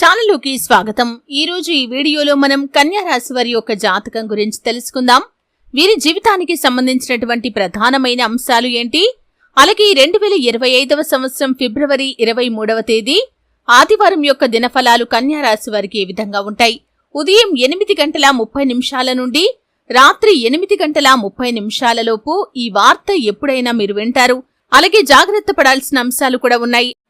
ఛానల్లోకి స్వాగతం. ఈ రోజు ఈ వీడియోలో మనం కన్యారాశి వారి యొక్క జాతకం గురించి తెలుసుకుందాం. వీరి జీవితానికి సంబంధించినటువంటి ప్రధానమైన అంశాలు ఏంటి? అలాగే రెండు వేల ఇరవై ఐదవ సంవత్సరం ఫిబ్రవరి ఇరవై మూడవ తేదీ ఆదివారం యొక్క దినఫలాలు కన్యారాశి వారికి ఏ విధంగా ఉంటాయి? ఉదయం ఎనిమిది గంటల ముప్పై నిమిషాల నుండి రాత్రి ఎనిమిది గంటల ముప్పై నిమిషాలలోపు ఈ వార్త ఎప్పుడైనా మీరు వింటారు. అలాగే జాగ్రత్త పడాల్సిన అంశాలు కూడా ఉన్నాయి.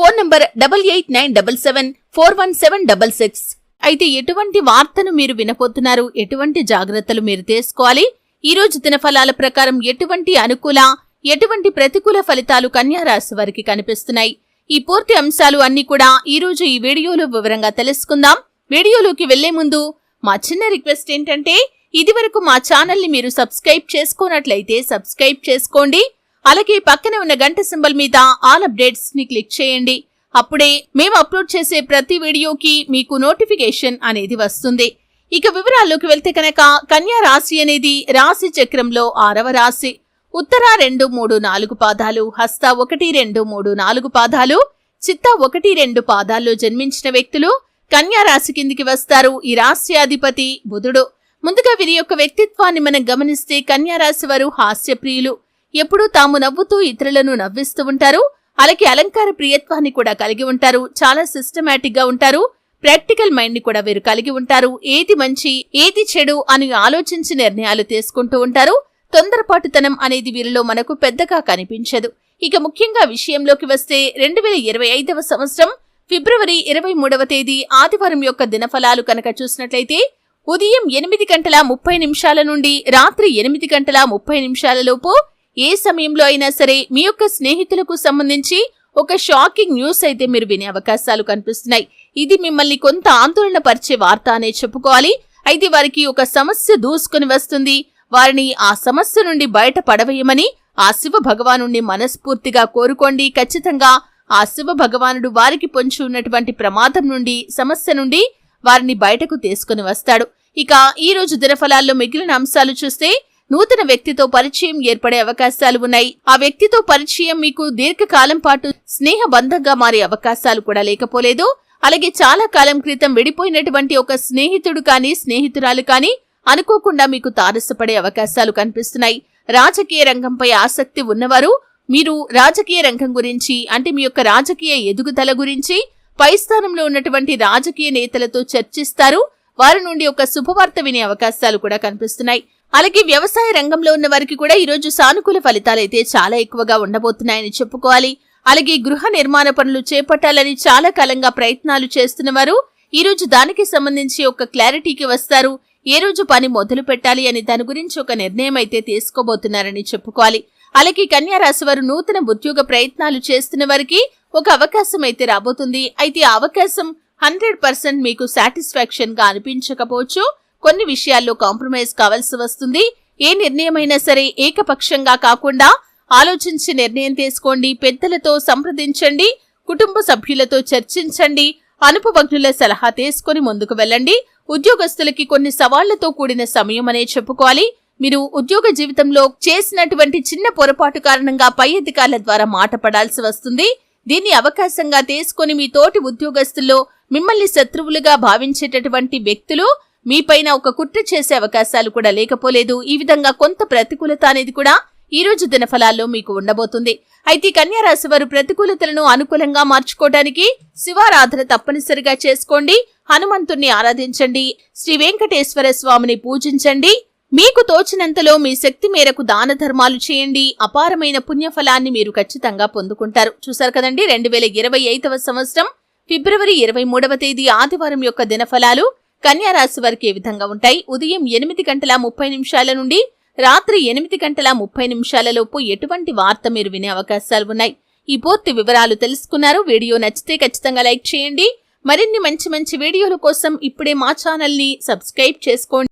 Phone number double eight nine double seven four one seven double six. అయితే ఎటువంటి వార్తను మీరు వినపోతున్నారు? ఎటువంటి జాగ్రత్తలు మీరు తీసుకోవాలి? ఈ రోజు దినఫలాల ప్రకారం ఎటువంటి అనుకూల ఎటువంటి ప్రతికూల ఫలితాలు కన్యారాశి వారికి కనిపిస్తున్నాయి? ఈ పూర్తి అంశాలు అన్ని కూడా ఈ రోజు ఈ వీడియోలో వివరంగా తెలుసుకుందాం. వీడియోలోకి వెళ్ళే ముందు మా చిన్న రిక్వెస్ట్ ఏంటంటే ఇదివరకు మా ఛానల్ని మీరు సబ్స్క్రైబ్ చేసుకోనట్లయితే సబ్స్క్రైబ్ చేసుకోండి. అలాగే పక్కనే ఉన్న గంట సింబల్ మీద ఆల్ అప్డేట్స్ని క్లిక్ చేయండి. అప్పుడే మేము అప్లోడ్ చేసే ప్రతి వీడియోకి మీకు నోటిఫికేషన్ అనేది వస్తుంది. ఇక వివరాల్లోకి వెళ్తే కనుక కన్యా రాశి అనేది రాశి చక్రంలో ఆరవ రాశి. ఉత్తర రెండు మూడు నాలుగు పాదాలు హస్త ఒకటి రెండు మూడు నాలుగు పాదాలు చిత్త ఒకటి రెండు పాదాల్లో జన్మించిన వ్యక్తులు కన్యా రాశి కిందికి వస్తారు. ఈ రాశ్యాధిపతి బుధుడు. ముందుగా వీరి యొక్క వ్యక్తిత్వాన్ని మనం గమనిస్తే కన్యా రాశి వారు హాస్యప్రియులు. ఎప్పుడూ తాము నవ్వుతూ ఇతరులను నవ్విస్తూ ఉంటారు. అలాగే అలంకార ప్రియత్వాన్ని కూడా కలిగి ఉంటారు. చాలా సిస్టమేటిక్గా ఉంటారు. ప్రాక్టికల్ మైండ్ని కూడా వీరు కలిగి ఉంటారు. ఏది మంచి ఏది చెడు అని ఆలోచించి నిర్ణయాలు తీసుకుంటూ ఉంటారు. తొందరపాటుతనం అనేది వీరిలో మనకు పెద్దగా కనిపించదు. ఇక ముఖ్యంగా విషయంలోకి వస్తే రెండు వేల ఇరవై ఐదవ సంవత్సరం ఫిబ్రవరి ఇరవై మూడవ తేదీ ఆదివారం యొక్క దినఫలాలు కనుక చూసినట్లయితే ఉదయం ఎనిమిది గంటల ముప్పై నిమిషాల నుండి రాత్రి ఎనిమిది గంటల ముప్పై నిమిషాల లోపు ఏ సమయంలో అయినా సరే మీ యొక్క స్నేహితులకు సంబంధించి ఒక షాకింగ్ న్యూస్ అయితే మీరు వినే అవకాశాలు కనిపిస్తున్నాయి. ఇది మిమ్మల్ని కొంత ఆందోళన పరిచే వార్త అనే చెప్పుకోవాలి. అయితే వారికి ఒక సమస్య దూసుకుని వస్తుంది. వారిని ఆ సమస్య నుండి బయట పడవేయమని ఆ శివ భగవాను మనస్ఫూర్తిగా కోరుకోండి. ఖచ్చితంగా ఆ శివ భగవానుడు వారికి పొంచి ఉన్నటువంటి ప్రమాదం నుండి సమస్య నుండి వారిని బయటకు తీసుకుని వస్తాడు. ఇక ఈ రోజు దినఫలాల్లో మిగిలిన అంశాలు చూస్తే నూతన వ్యక్తితో పరిచయం ఏర్పడే అవకాశాలు ఉన్నాయి. ఆ వ్యక్తితో పరిచయం మీకు దీర్ఘకాలం పాటు స్నేహ బంధంగా మారే అవకాశాలు కూడా లేకపోలేదు. అలాగే చాలా కాలం క్రితం విడిపోయినటువంటి ఒక స్నేహితుడు కానీ స్నేహితురాలు కానీ అనుకోకుండా మీకు తారసపడే అవకాశాలు కనిపిస్తున్నాయి. రాజకీయ రంగంపై ఆసక్తి ఉన్నవారు మీరు రాజకీయ రంగం గురించి అంటే మీ యొక్క రాజకీయ ఎదుగుదల గురించి పై స్థానంలో ఉన్నటువంటి రాజకీయ నేతలతో చర్చిస్తారు. వారి నుండి ఒక శుభవార్త వినే అవకాశాలు కూడా కనిపిస్తున్నాయి. అలాగే వ్యవసాయ రంగంలో ఉన్న వారికి కూడా ఈరోజు సానుకూల ఫలితాలైతే చాలా ఎక్కువగా ఉండబోతున్నాయని చెప్పుకోవాలి. అలాగే గృహ నిర్మాణ పనులు చేపట్టాలని చాలా కాలంగా ప్రయత్నాలు చేస్తున్నవారు వారు ఈరోజు దానికి సంబంధించి ఒక క్లారిటీకి వస్తారు. ఏ రోజు పని మొదలు పెట్టాలి అని దాని గురించి ఒక నిర్ణయం అయితే తీసుకోబోతున్నారని చెప్పుకోవాలి. అలాగే కన్యా రాశి వారు నూతన ఉద్యోగ ప్రయత్నాలు చేస్తున్న వారికి ఒక అవకాశం అయితే రాబోతుంది. అయితే అవకాశం హండ్రెడ్ పర్సెంట్ మీకు సాటిస్ఫాక్షన్గా అనిపించకపోవచ్చు. కొన్ని విషయాల్లో కాంప్రమైజ్ కావాల్సి వస్తుంది. ఏ నిర్ణయమైనా సరే ఏకపక్షంగా కాకుండా ఆలోచించి నిర్ణయం తీసుకోండి. పెద్దలతో సంప్రదించండి. కుటుంబ సభ్యులతో చర్చించండి. అనుపవజ్ఞుల సలహా తీసుకుని ముందుకు వెళ్ళండి. ఉద్యోగస్తులకి కొన్ని సవాళ్ళతో కూడిన సమయం అనే చెప్పుకోవాలి. మీరు ఉద్యోగ జీవితంలో చేసినటువంటి చిన్న పొరపాటు కారణంగా పై అధికారుల ద్వారా మాట పడాల్సి వస్తుంది. దీన్ని అవకాశంగా తీసుకుని మీ తోటి ఉద్యోగస్తుల్లో మిమ్మల్ని శత్రువులుగా భావించేటటువంటి వ్యక్తులు మీపైన ఒక కుట్ర చేసే అవకాశాలు కూడా లేకపోలేదు. ఈ విధంగా కొంత ప్రతికూలత అనేది కూడా ఈ రోజు దినఫలాల్లో మీకు ఉండబోతుంది. అయితే కన్యా రాశి వారు ప్రతికూలతలను అనుకూలంగా మార్చుకోవడానికి శివారాధన తప్పనిసరిగా చేసుకోండి. హనుమంతుణ్ణి ఆరాధించండి. శ్రీ వెంకటేశ్వర స్వామిని పూజించండి. మీకు తోచినంతలో మీ శక్తి మేరకు దాన ధర్మాలు చేయండి. అపారమైన పుణ్యఫలాన్ని మీరు ఖచ్చితంగా పొందుకుంటారు. చూసారు కదండి? రెండు వేల ఇరవై ఐదవ సంవత్సరం ఫిబ్రవరి ఇరవై మూడవ తేదీ ఆదివారం యొక్క దినఫలాలు. రాశి వారికి ఏ విధంగా ఉంటాయి? ఉదయం ఎనిమిది గంటల ముప్పై నిమిషాల నుండి రాత్రి ఎనిమిది గంటల ముప్పై నిమిషాలలోపు ఎటువంటి వార్త మీరు వినే అవకాశాలు ఉన్నాయి? ఈ పూర్తి వివరాలు తెలుసుకున్నారు. వీడియో నచ్చితే ఖచ్చితంగా లైక్ చేయండి. మరిన్ని మంచి మంచి వీడియోల కోసం ఇప్పుడే మా ఛానల్ని సబ్స్క్రైబ్ చేసుకోండి.